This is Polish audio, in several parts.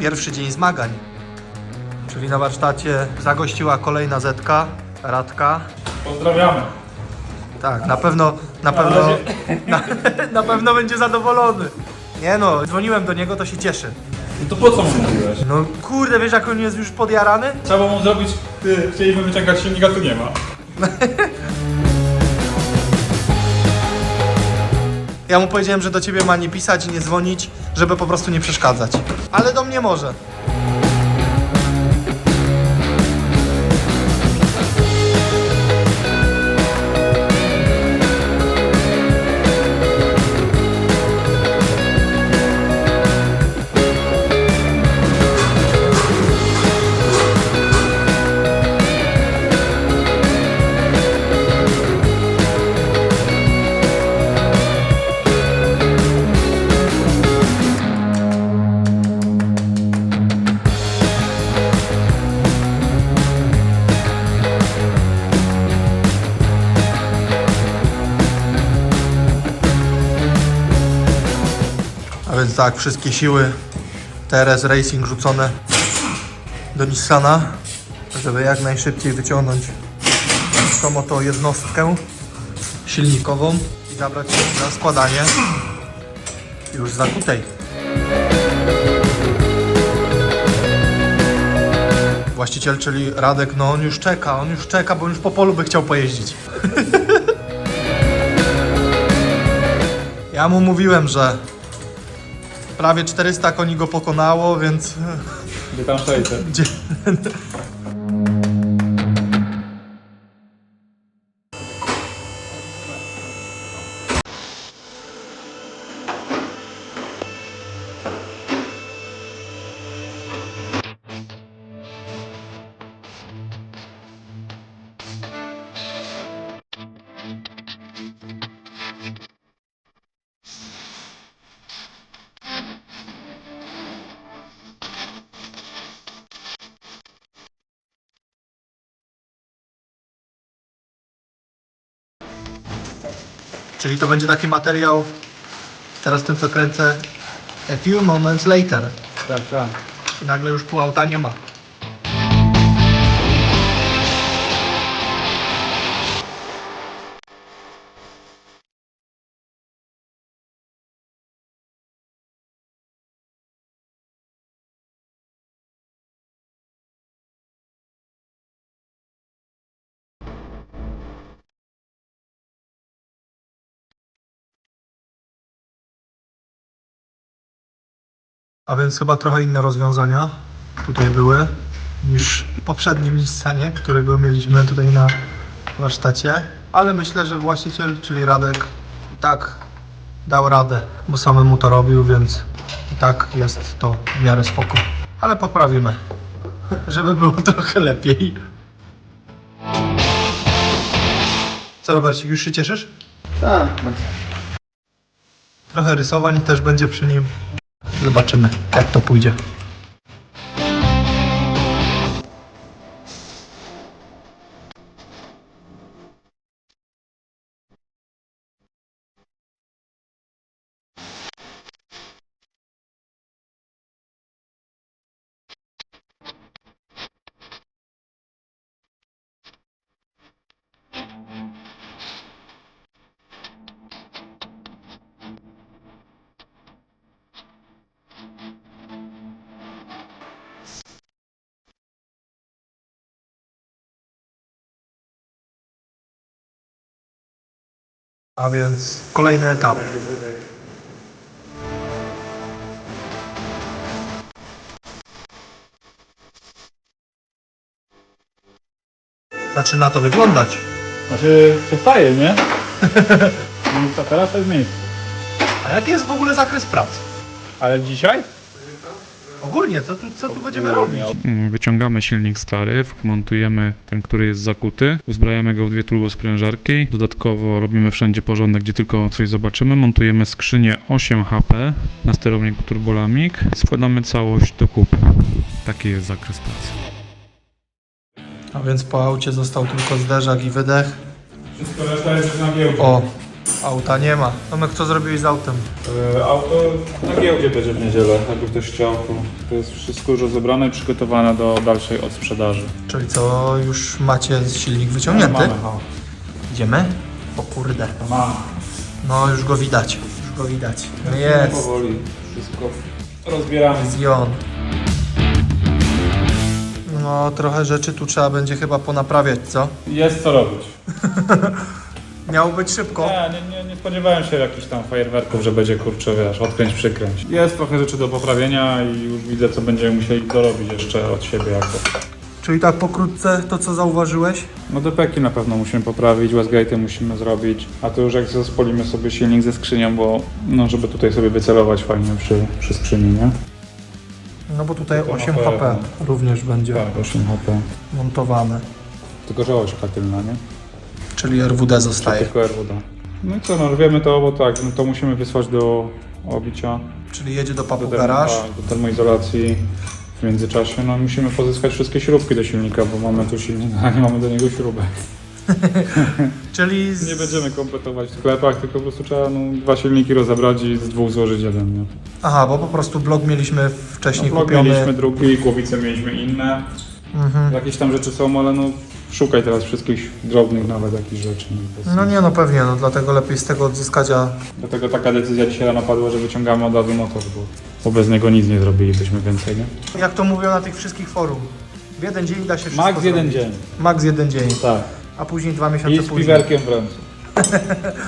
pierwszy dzień zmagań. Czyli na warsztacie zagościła kolejna Zetka, Radka. Pozdrawiamy. Tak, na pewno, na pewno, na, na pewno będzie zadowolony. Nie no, dzwoniłem do niego, to się cieszy. No to po co mu mówiłeś? No kurde, wiesz jak on jest już podjarany? Trzeba mu zrobić, ty, chcieliśmy wyciągać silnika, tu nie ma. Ja mu powiedziałem, że do ciebie ma nie pisać i nie dzwonić, żeby po prostu nie przeszkadzać. Ale do mnie może. Więc tak, wszystkie siły TRS Racing rzucone do Nissana, żeby jak najszybciej wyciągnąć tą oto jednostkę silnikową i zabrać się składanie już zakutej. Właściciel, czyli Radek, no on już czeka, on już czeka, bo już po polu by chciał pojeździć. Ja mu mówiłem, że prawie 400 koni go pokonało, więc Gdzie tam 600? gdzie... Czyli to będzie taki materiał, teraz tym co kręcę, a few moments later. Tak, tak. I nagle już pół auta nie ma. A więc chyba trochę inne rozwiązania tutaj były niż w poprzednim Nissanie, którego mieliśmy tutaj na warsztacie. Ale myślę, że właściciel, czyli Radek, tak dał radę, bo samemu to robił, więc i tak jest to w miarę spoko. Ale poprawimy, żeby było trochę lepiej. Co Robercik, już się cieszysz? Tak, Trochę rysowań też będzie przy nim. Zobaczymy, jak to pójdzie. A więc kolejny etap. Zaczyna to wyglądać. Znaczy, przestaje, nie? No to teraz to jest miejsce. A jaki jest w ogóle zakres prac? Ale dzisiaj? Ogólnie, co tu, co tu będziemy robić? Mm, Wyciągamy silnik stary, montujemy ten, który jest zakuty, uzbrajamy go w dwie turbosprężarki, dodatkowo robimy wszędzie porządek, gdzie tylko coś zobaczymy, montujemy skrzynię 8 HP na sterowniku Turbolamik składamy całość do kupy. Taki jest zakres pracy. A więc po aucie został tylko zderzak i wydech. Wszystko reszta jest już na giełdzie. O, Auta nie ma. Tomek, co zrobiłeś z autem? E, Auto na giełdzie będzie w niedzielę, jakby ktoś chciał. To, to jest wszystko już rozebrane i przygotowane do dalszej odsprzedaży. Czyli co, już macie silnik wyciągnięty? Mamy, ha. Idziemy? O kurde. Mamy. No już go widać. Już go widać. No jest. Powoli wszystko rozbieramy. Zion. No trochę rzeczy tu trzeba będzie chyba ponaprawiać, co? Jest co robić. Miało być szybko. Nie, nie, nie, nie spodziewałem się jakichś tam fajerwerków, że będzie kurczę, wiesz, odkręć, przykręć. Jest trochę rzeczy do poprawienia i już widzę, co będziemy musieli dorobić jeszcze od siebie jako. Czyli tak pokrótce to co zauważyłeś? No depeki na pewno musimy poprawić, Westgate'y musimy zrobić, a to już jak zespolimy sobie silnik ze skrzynią, bo no żeby tutaj sobie wycelować fajnie przy, przy skrzyni, nie? No bo tutaj To 8 HP, HP również będzie Tak, 8 HP. montowane. Tylko że ośka tylna, nie? Czyli RWD zostaje. Tylko RWD. No i co, no wiemy to, bo tak, no to musimy wysłać do obicia, Czyli jedzie do do, papu termo- garaż. tak, do termoizolacji. W międzyczasie no musimy pozyskać wszystkie śrubki do silnika, bo mamy tu silnik, a nie mamy do niego śrubek. Czyli z... Nie będziemy kompletować w sklepach, tylko po prostu trzeba no, dwa silniki rozebrać i z dwóch złożyć jeden, nie? Aha, bo po prostu blok mieliśmy wcześniej No, blok kupiony. mieliśmy drugi, głowice mieliśmy inne. Mhm. Jakieś tam rzeczy są, ale no szukaj teraz wszystkich drobnych nawet jakichś rzeczy. Bez No sensu. nie no pewnie, no dlatego lepiej z tego odzyskać, a Dlatego taka decyzja dzisiaj rano padła, że wyciągamy od razu motor, bo, bo bez niego nic nie zrobilibyśmy więcej, nie? jak to mówią na tych wszystkich forum. W jeden dzień da się wszystko Max jeden zrobić. dzień. Max jeden dzień, Tak. a później dwa miesiące I z później. piwerkiem w ręce.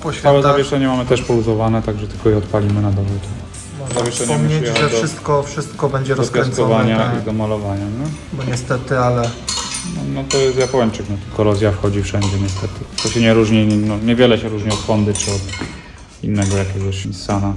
Po Całe świętach zawieszenie mamy też poluzowane, także tylko je odpalimy na dole. Zawieszenie wspomnieć, że do- wszystko, wszystko będzie Do rozkręcone. piaskowania Tak, i do malowania, nie? bo niestety, ale No, no to jest Japończyk, no to korozja wchodzi wszędzie niestety. To się nie różni, no, niewiele się różni od Hondy czy od innego jakiegoś Nissana.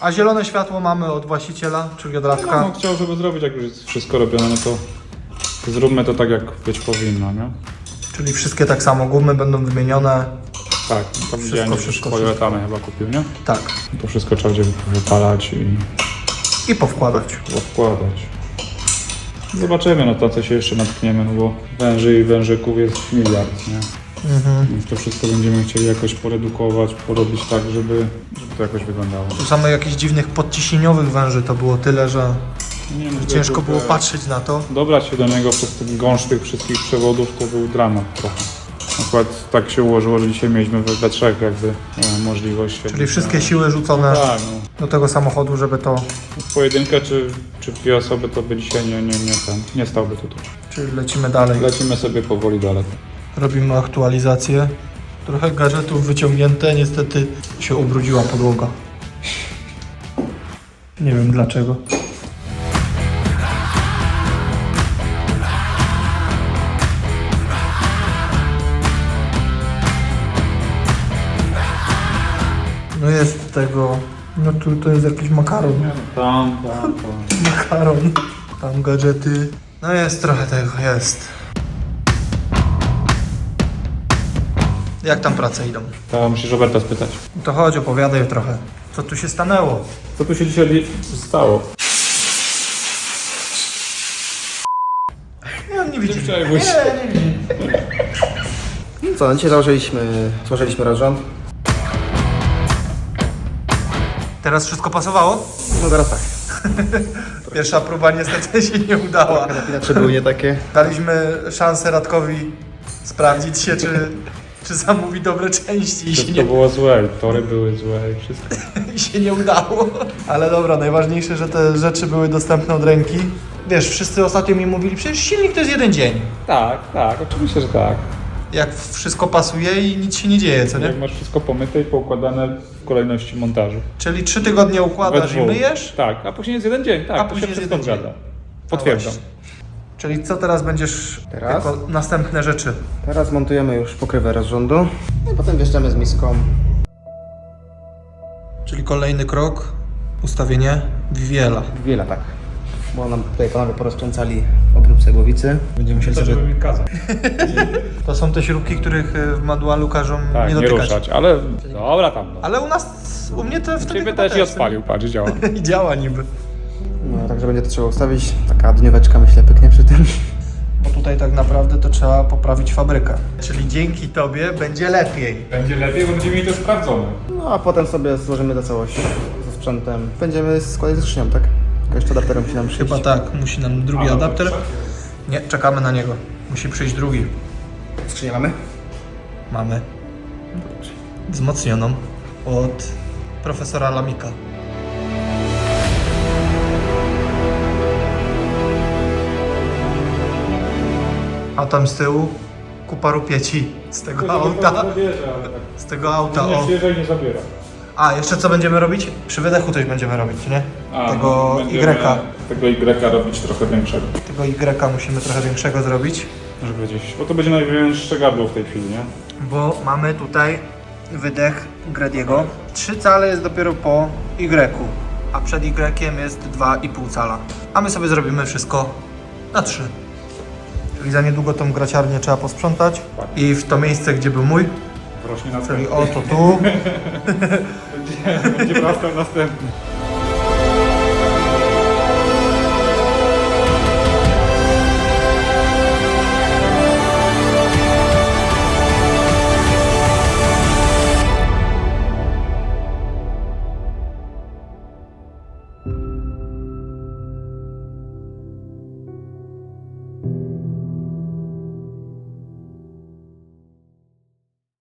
A zielone światło mamy od właściciela, czyli od No, Radka. no, chciał, żeby zrobić, jak już jest wszystko robione, no to zróbmy to tak, jak być powinno, nie? Czyli wszystkie tak samo, gumy będą wymienione. Tak, to widziałem, że wszystko, poliuretany chyba kupił, nie? Tak. To wszystko trzeba będzie wypalać i I powkładać. odkładać. Zobaczymy, no to co się jeszcze natkniemy, no bo węży i wężyków jest miliard, nie? Mhm. Więc to wszystko będziemy chcieli jakoś poredukować, porobić tak, żeby, żeby to jakoś wyglądało. Tu samych jakichś dziwnych podciśnieniowych węży to było tyle, że Nie, no, ciężko tylko, było patrzeć na to. Dobrać się do niego przez ten gąszcz tych wszystkich przewodów to był dramat trochę. Akurat tak się ułożyło, że dzisiaj mieliśmy we, we trzech jakby e, możliwość. Czyli wszystkie siły rzucone Tak, no. do tego samochodu, żeby to... W pojedynkę czy, czy dwie osoby to by dzisiaj nie, nie, nie, ten, nie stałby tutaj. Czyli lecimy dalej. Lecimy sobie powoli dalej. Robimy aktualizację. Trochę gadżetów wyciągnięte, niestety się ubrudziła podłoga. Nie wiem dlaczego. No jest tego... No tu to jest jakiś makaron. Tam, tam, tam. Makaron. Tam gadżety. No jest trochę tego, jest. Jak tam prace idą? To musisz Roberta spytać. To chodź, opowiadaj trochę. Co tu się stanęło? Co tu się dzisiaj stało? Nie, on nie widzi. Wczoraj byłeś- Nie, nie widzi. Co, dzisiaj założyliśmy, złożyliśmy rozrząd. Teraz wszystko pasowało? No teraz tak. Pierwsza próba niestety się nie udała. Były nie takie. Daliśmy szansę Radkowi sprawdzić się, czy, czy zamówi dobre części i się, Wszystko nie, było złe, tory były złe i wszystko. i się nie udało. Ale dobra, najważniejsze, że te rzeczy były dostępne od ręki. Wiesz, wszyscy ostatnio mi mówili, przecież silnik to jest jeden dzień. Tak, tak, oczywiście, że tak. Jak wszystko pasuje i nic się nie dzieje, co nie? Jak masz wszystko pomyte i poukładane w kolejności montażu. Czyli trzy tygodnie układasz i myjesz? Tak, a później jest jeden dzień, tak, A to później się jest wszystko jeden zgadza. No Potwierdzam. Czyli co teraz będziesz Teraz? jako następne rzeczy? Teraz montujemy już pokrywę rozrządu. No i potem wjeżdżamy z miską. Czyli kolejny krok, ustawienie Viviela. Wiele tak. Bo nam tutaj panowie porozkręcali obróbce głowicy. Będziemy musieli To sobie... mi kazać. To są te śrubki, których e, w manualu każą Tak, nie nie, dotykać. ruszać, ale dobra tam. No. Ale u nas, u mnie to wtedy Ciebie chyba też i odpalił, patrz, działa. I działa niby. No, także będzie to trzeba ustawić. Taka dnióweczka myślę pyknie przy tym. Bo tutaj tak naprawdę to trzeba poprawić fabrykę. Czyli dzięki tobie będzie lepiej. Będzie lepiej, bo będziemy mieli to sprawdzone. No a potem sobie złożymy do całości ze sprzętem. Będziemy składać ze skrzynią, tak? Jeszcze adapterem musi nam przyjść. Chyba tak, musi nam drugi adapter. Nie, czekamy na niego. Musi przyjść drugi. Skrzynię mamy? Mamy. Wzmocnioną od profesora Lamika. A tam z tyłu kupa rupieci z tego auta. Tak. Z tego auta. Nie O. i nie zabiera. A, jeszcze co będziemy robić? Przy wydechu coś będziemy robić, nie? A, tego no, będziemy Y. Tego Y robić trochę większego. Tego Y musimy trochę większego zrobić. Żeby gdzieś, bo to będzie największe gardło w tej chwili, nie? Bo mamy tutaj wydech Grediego. 3 cale jest dopiero po Y, a przed Y jest 2,5 cala. A my sobie zrobimy wszystko na 3. Czyli za niedługo tą graciarnię trzeba posprzątać i w to miejsce, gdzie był mój, Rośnie czyli następny. oto tu, będzie wrastał następny.